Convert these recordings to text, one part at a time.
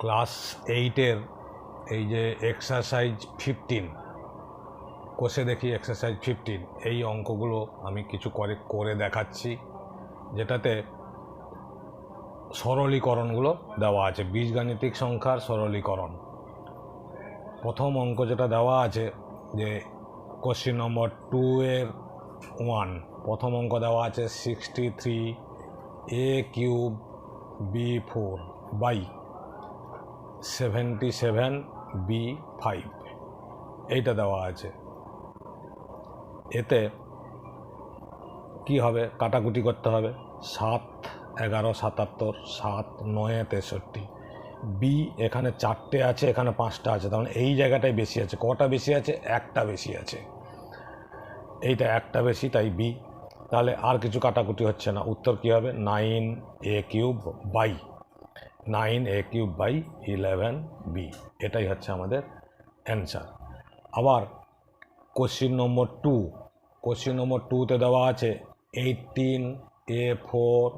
Class এইটের এই যে এক্সারসাইজ ফিফটিন কষে দেখি এক্সারসাইজ ফিফটিন এই অঙ্কগুলো আমি কিছু করে করে দেখাচ্ছি, যেটাতে সরলীকরণগুলো দেওয়া আছে, বীজগাণিতিক সংখ্যার সরলীকরণ। প্রথম অঙ্ক যেটা দেওয়া আছে, যে কোশ্চিন নম্বর টু এর ওয়ান প্রথম অঙ্ক দেওয়া আছে sixty three a cube b four by seventy seven b five. এইটা দেওয়া আছে। এতে কি হবে? কাটাকুটি করতে হবে। সাত এগারো সাতাত্তর, সাত নয় তেষট্টি। বি এখানে চারটে আছে, এখানে পাঁচটা আছে। তার মানে এই জায়গাটাই বেশি আছে। কটা বেশি আছে? একটা বেশি আছে। এইটা একটা বেশি, তাই বি তাহলে আর কিছু কাটাকুটি হচ্ছে না। উত্তর কী হবে? Nine a cube by. Nine a cube by eleven b এটাই হচ্ছে আমাদের অ্যান্সার আবার question number two question number টুতে দেওয়া আছে eighteen a four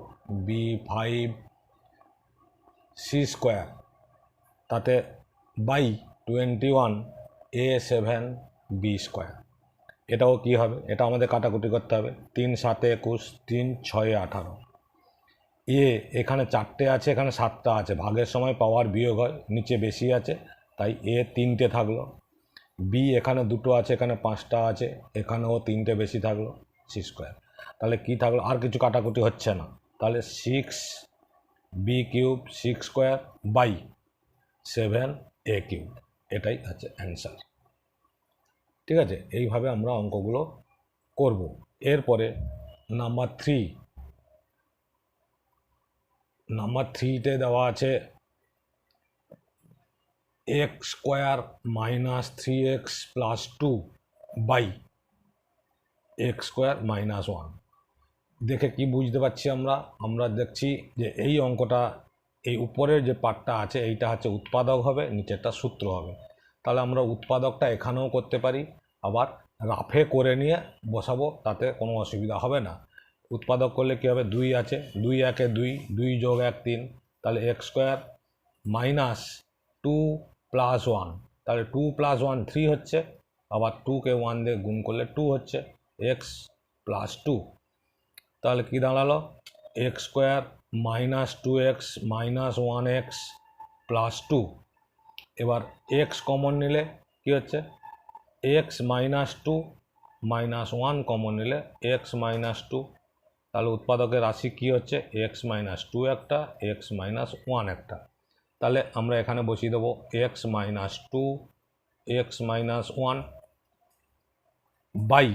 b five c square তাতে by twenty one a seven b square এটাও কি হবে? এটা আমাদের কাটাকুটি করতে হবে। তিন সাতে একুশ, তিন ছয়ে আঠারো। এ এখানে চারটে আছে, এখানে সাতটা আছে। ভাগের সময় পাওয়ার বিয়োগ হয়, নিচে বেশি আছে, তাই এ তিনটে থাকল। বি, এখানে দুটো আছে, এখানে পাঁচটা আছে, এখানেও তিনটে বেশি থাকল সি স্কোয়ার তাহলে কি থাকল? আর কিছু কাটাকুটি হচ্ছে না। তাহলে six b cube six square by seven a cube এটাই হচ্ছে অ্যান্সার ঠিক আছে? এইভাবে আমরা অঙ্কগুলো করব। এরপরে নাম্বার থ্রি নাম্বার থ্রিতে দেওয়া আছে x square minus three x plus two by x square minus one দেখে কি বুঝতে পারছি আমরা? আমরা দেখছি যে এই অঙ্কটা, এই উপরের যে পার্টটা আছে, এইটা হচ্ছে উৎপাদক হবে, নিচেরটা সূত্র হবে। তাহলে আমরা উৎপাদকটা এখানেও করতে পারি। আবার রাফে করে নিয়ে বসাবো, তাতে কোনো অসুবিধা হবে না। উৎপাদক করলে কী হবে? দুই আছে। দুই একে দুই দুই যোগ এক তিন। তাহলে x square minus two plus one তাহলে টু প্লাস ওয়ান থ্রি হচ্ছে। আবার টুকে ওয়ান দিয়ে গুণ করলে টু হচ্ছে। এক্স প্লাস টু তাহলে কী দাঁড়াল? X square minus two x minus one x plus two এবার এক্স কমন নিলে কী হচ্ছে? X minus two minus one common নিলে এক্স মাইনাস টু তাহলে উৎপাদকের রাশি কী হচ্ছে? এক্স মাইনাস টু একটা এক্স মাইনাস ওয়ান একটা। তাহলে আমরা এখানে বসিয়ে দেবো x minus two x minus one by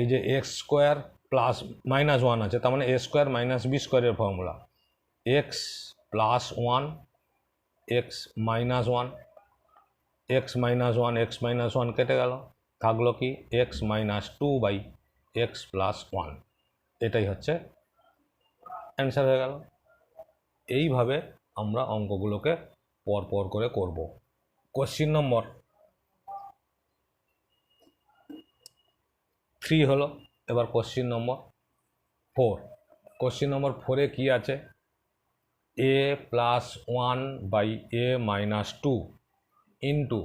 এই যে x square plus minus one আছে, তার মানে এ স্কোয়ার মাইনাস বি স্কোয়ারের formula x plus one x minus one x minus one x minus one কেটে গেল। থাকল কি x minus two by x plus one এটাই হচ্ছে অ্যান্সার হয়ে গেল। এইভাবে আমরা অঙ্কগুলোকে পর পর করে করব। কোশ্চিন নম্বর থ্রি হলো, এবার question number four question number ফোরে কি আছে? A plus one by a minus two into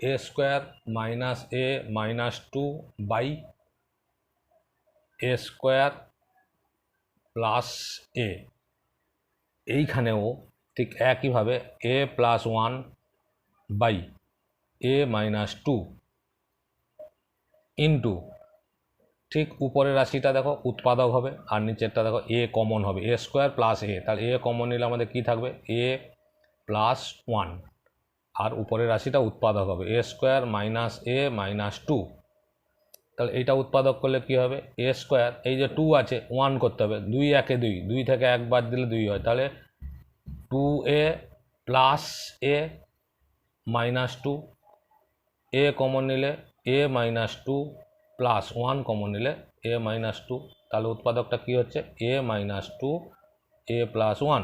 a square minus a minus two by a square plus a এইখানেও ঠিক একইভাবে a plus one by a minus two into ঠিক উপরের রাশিটা দেখো, উৎপাদক হবে, আর নিচেরটা দেখো এ কমন হবে। এ স্কোয়ার প্লাস এ তাহলে এ কমন নিলে আমাদের কী থাকবে? এ প্লাস ওয়ান আর উপরের রাশিটা উৎপাদক হবে। A square minus a minus two তাহলে এইটা উৎপাদক করলে কি হবে? এ স্কোয়ার এই যে টু আছে ওয়ান করতে হবে। দুই একে দুই দুই থেকে এক বাদ দিলে দুই হয়। তাহলে two a plus a minus two a common নিলে a minus two plus one common নিলে এ মাইনাস টু তাহলে উৎপাদকটা কী হচ্ছে? A minus two a plus one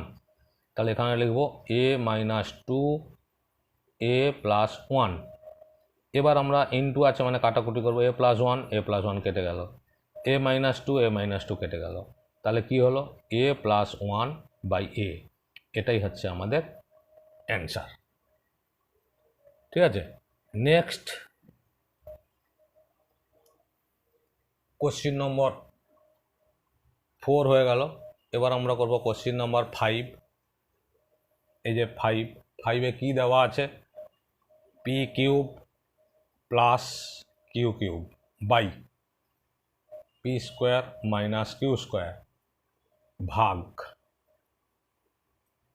তাহলে এখানে লিখব a minus two a plus one এবার আমরা ইন টু আছে মানে কাটাকুটি করব a plus one a plus one কেটে গেল। A minus two a minus two কেটে গেল। তাহলে কি হলো? A plus one by a এটাই হচ্ছে আমাদের অ্যান্সার ঠিক আছে? নেক্সট কোশ্চিন নম্বর ফোর হয়ে গেল। এবার আমরা করব কোশ্চিন নম্বর ফাইভ এই যে ফাইভ ফাইভে কী দেওয়া আছে? P cube plus q cube by p square minus q square ভাগ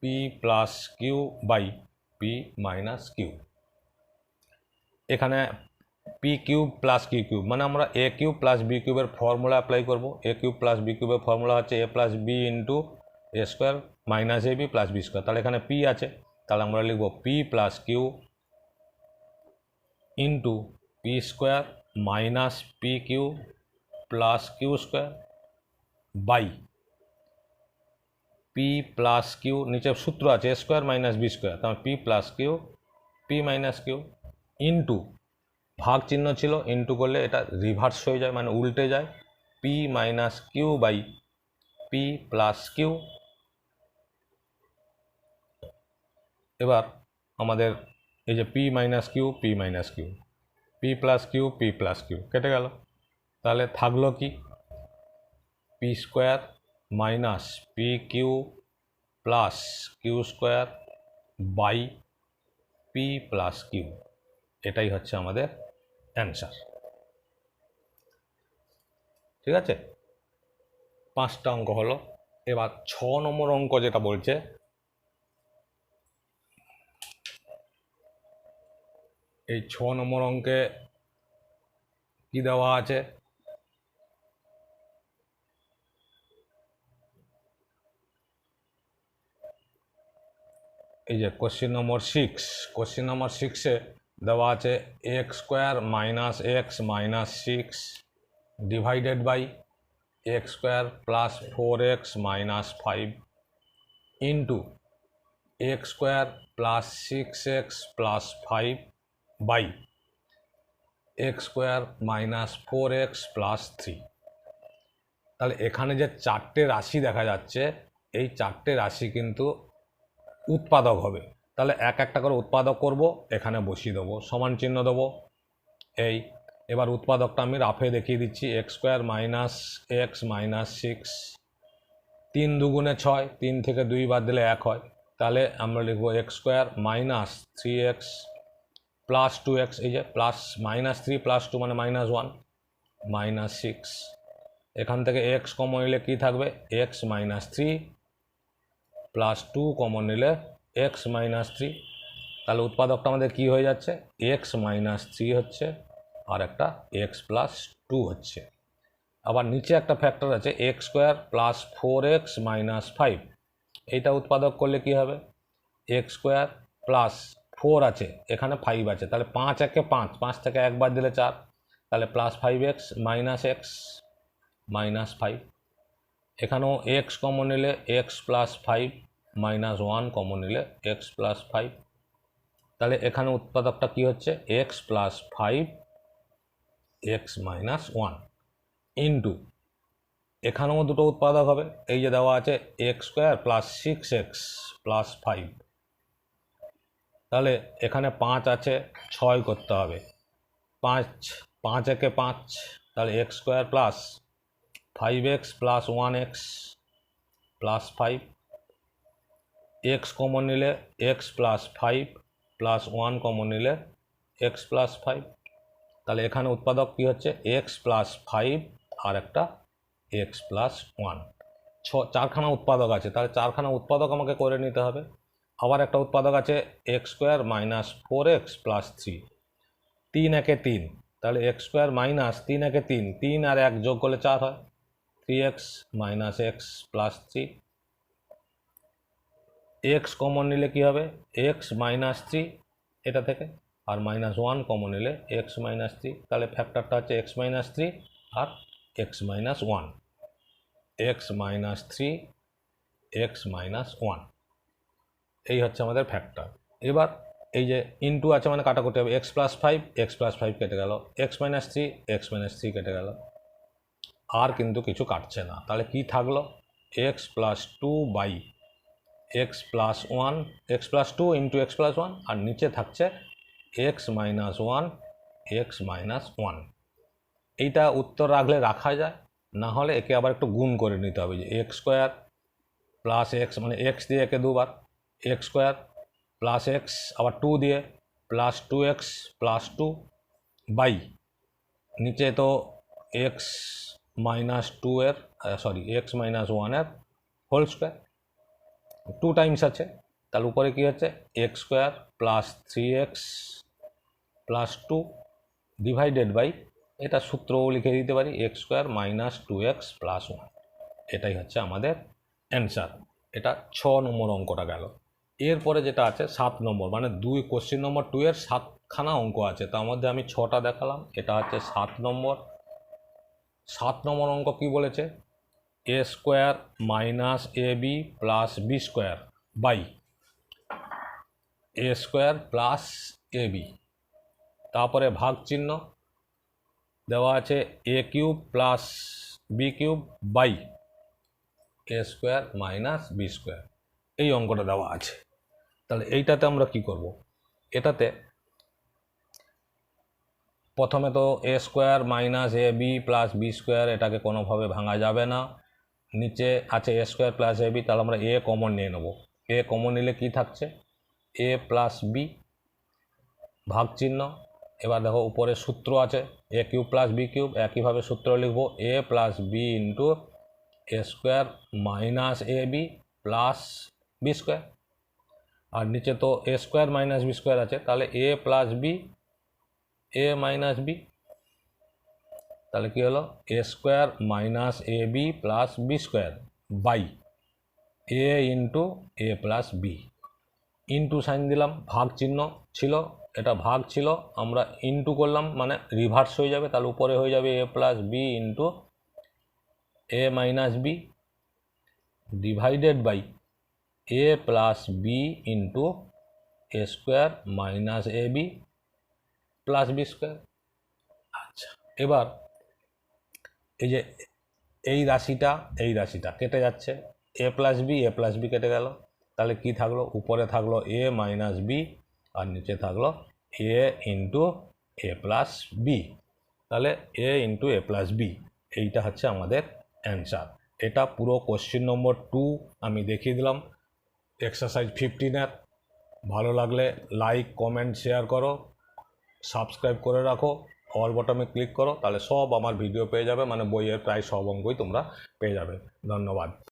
p plus q by p minus q. এখানে p cube plus q cube মানে আমরা এ কিউব প্লাস বি কিউবের ফর্মুলা অ্যাপ্লাই করব। এ কিউব প্লাস বি কিউবের formula হচ্ছে a plus b into a square minus a b plus b square. তাহলে এখানে P আছে। তাহলে আমরা লিখব p plus q into p square minus p q plus q square by p plus q নিচে সূত্র আছে a square minus b square তাহলে p plus q p minus q into ভাগ চিহ্ন ছিল ইন্টু করলে এটা রিভার্স হয়ে যায় মানে উল্টে যায় p minus q by p plus q এবার আমাদের এই যে p minus q p minus q p plus q p plus q কেটে গেল। তাহলে থাকল কি? P square minus p q plus q square by p plus q এটাই হচ্ছে আমাদের অ্যান্সার ঠিক আছে? পাঁচটা অঙ্ক হলো। এবার ছ নম্বর অঙ্ক যেটা বলছে এই ছ নম্বর অঙ্কে কি দেওয়া আছে? এই যে question number six question number সিক্সে দেওয়া আছে x square minus x minus six divided by x square plus four x minus five into x square plus six x plus five by. X square minus four x plus three. তাহলে এখানে যে চারটে রাশি দেখা যাচ্ছে, এই চারটে রাশি কিন্তু উৎপাদক হবে। তাহলে এক একটা করে উৎপাদক করব, এখানে বসিয়ে দেবো, সমান চিহ্ন দেবো। এই, এবার উৎপাদকটা আমি রাফে দেখিয়ে দিচ্ছি, x square minus x minus six. তিন দুগুণে ছয়, তিন থেকে দুই বাদ দিলে এক হয়। তাহলে আমরা লিখব x square minus three x plus two x, এই যে plus minus three, plus two মানে মাইনাস ওয়ান, মাইনাস সিক্স। এখান থেকে এক্স কমন নিলে কী থাকবে? X minus three, plus two common নিলে এক্স মাইনাস থ্রি। তাহলে উৎপাদকটা আমাদের কী হয়ে যাচ্ছে? এক্স মাইনাস থ্রি হচ্ছে, আর একটা এক্স প্লাস টু হচ্ছে। আবার নিচে একটা ফ্যাক্টর আছে, x square plus four x minus five. এইটা উৎপাদক করলে কি হবে? এক্স স্কোয়ার প্লাস ফোর আছে, এখানে ফাইভ আছে। তাহলে পাঁচ একে পাঁচ পাঁচ থেকে একবার দিলে চার। তাহলে plus five x minus x minus five এখানেও এক্স কমন নিলে x plus five minus one common নিলে এক্স প্লাস ফাইভ তাহলে এখানে উৎপাদকটা কি হচ্ছে? X plus five x minus one into এখানেও দুটো উৎপাদক হবে। এই যে দেওয়া আছে x square plus six x plus five তাহলে এখানে পাঁচ আছে, ছয় করতে হবে। পাঁচ পাঁচ একে পাঁচ, তাহলে x square plus five x plus one x plus five x common নিলে x plus five plus one common নিলে এক্স প্লাস ফাইভ তাহলে এখানে উৎপাদক কী হচ্ছে? এক্স প্লাস ফাইভ আর একটা এক্স প্লাস ওয়ান ছ, চারখানা উৎপাদক আছে, তাহলে চারখানা উৎপাদক আমাকে করে নিতে হবে। আবার একটা উৎপাদক আছে x square minus four x plus three. তিন একে তিন। তাহলে এক্স স্কোয়ার মাইনাস তিন একে তিন। তিন আর এক যোগ করলে চার হয়। Three x minus x plus three. X common নিলে কী হবে? এক্স মাইনাস থ্রি এটা থেকে। আর মাইনাস ওয়ান কমন নিলে এক্স মাইনাস থ্রি। তাহলে ফ্যাক্টরটা হচ্ছে এক্স মাইনাস থ্রি আর x minus one. X minus three, x minus one. এই হচ্ছে আমাদের ফ্যাক্টর এবার এই যে ইনটু আছে মানে কাটাকুটি হবে x plus five x plus five কেটে গেল x minus three x minus three কেটে গেল। আর কিন্তু কিছু কাটছে না। তাহলে কি থাকল? X plus two by x plus one x plus two into x plus one আর নিচে থাকছে x minus one x minus one এইটা উত্তর রাখলে রাখা যায়, না হলে একে আবার একটু গুণ করে নিতে হবে যে এক্স স্কোয়ার প্লাস এক্স মানে এক্স দিয়ে একে দুবার এক্স স্কোয়ার প্লাস এক্স আবার টু দিয়ে plus two x plus two by নিচে তো এক্স মাইনাস টু এর সরি এক্স মাইনাস ওয়ানের হোল স্কোয়ার টু টাইমস আছে তার উপরে কী হচ্ছে? X square plus three x plus two divided by এটা সূত্রও লিখে দিতে পারি x square minus two x plus one এটাই হচ্ছে আমাদের অ্যান্সার এটা ছ নম্বর অঙ্কটা গেল। এরপরে যেটা আছে, সাত নম্বর মানে দুই কোশ্চিন নম্বর টু এর সাতখানা অঙ্ক আছে। তার মধ্যে আমি ছটা দেখালাম। এটা হচ্ছে সাত নম্বর। সাত নম্বর অঙ্ক কি বলেছে? A square minus a b plus b square by a square plus a b তারপরে ভাগ চিহ্ন দেওয়া আছে a cube plus b cube by a square minus b square এই অঙ্কটা দেওয়া আছে। তাহলে এইটাতে আমরা কি করব? এটাতে প্রথমে তো a square minus a b plus b square এটাকে কোনোভাবে ভাঙা যাবে না। নিচে আছে a square plus a b তাহলে আমরা এ কমন নিয়ে নেব। এ কমন নিলে কি থাকছে? এ প্লাস বি ভাগ চিহ্ন। এবার দেখো উপরে সূত্র আছে a cube plus b cube একইভাবে সূত্র লিখব a plus b into a square minus a b plus b square আর নিচে তো a square minus b square আছে, তাহলে a plus b a minus b তাহলে কী হলো? A square minus a b plus b square by a into a plus b into sign দিলাম, ভাগ চিহ্ন ছিল, এটা ভাগ ছিল, আমরা ইন্টু করলাম মানে রিভার্স হয়ে যাবে, তাহলে উপরে হয়ে যাবে a plus b into a minus b divided by a plus b into a square minus a b plus b square আচ্ছা এবার এই যে এই রাশিটা এই রাশিটা কেটে যাচ্ছে। A plus b a plus b কেটে গেল। তাহলে কি থাকল? উপরে থাকল এ মাইনাস বি আর নিচে থাকল a into a plus b তাহলে a into a plus b এইটা হচ্ছে আমাদের অ্যান্সার এটা পুরো কোশ্চিন নম্বর টু আমি দেখিয়ে দিলাম। এক্সারসাইজ ফিফটিনের ভালো লাগলে লাইক, কমেন্ট, শেয়ার করো। সাবস্ক্রাইব করে রাখো। অল বটমে ক্লিক করো। তাহলে সব আমার ভিডিও পেয়ে যাবে। মানে বইয়ের প্রায় সব অঙ্কই তোমরা পেয়ে যাবে। ধন্যবাদ।